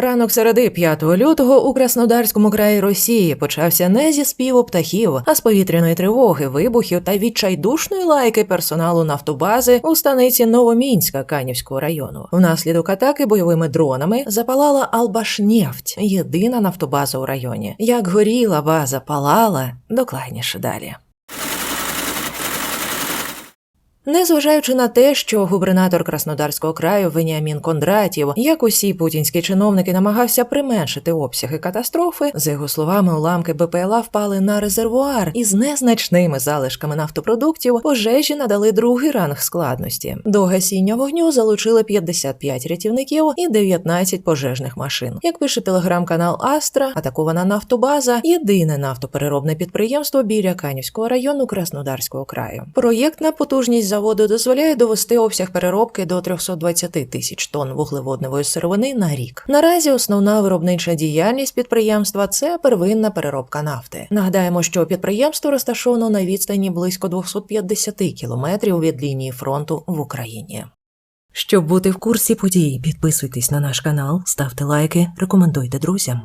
Ранок середи 5 лютого у Краснодарському краї Росії почався не зі співу птахів, а з повітряної тривоги, вибухів та відчайдушної лайки персоналу нафтобази у станиці Новомінська Канівського району. Внаслідок атаки бойовими дронами запалала Албашнефть, єдина нафтобаза у районі. Як горіла база палала, докладніше далі. Незважаючи на те, що губернатор Краснодарського краю Веніамін Кондратів, як усі путінські чиновники, намагався применшити обсяги катастрофи, за його словами, уламки БПЛА впали на резервуар із незначними залишками нафтопродуктів. Пожежі надали другий ранг складності. До гасіння вогню залучили 55 рятівників і 19 пожежних машин. Як пише телеграм-канал Астра, атакована нафтобаза єдине нафтопереробне підприємство біля Канівського району Краснодарського краю. Проєктна потужність заводу дозволяє довести обсяг переробки до 320 тисяч тонн вуглеводневої сировини на рік. Наразі основна виробнича діяльність підприємства це первинна переробка нафти. Нагадаємо, що підприємство розташовано на відстані близько 250 кілометрів від лінії фронту в Україні. Щоб бути в курсі подій, підписуйтесь на наш канал, ставте лайки, рекомендуйте друзям.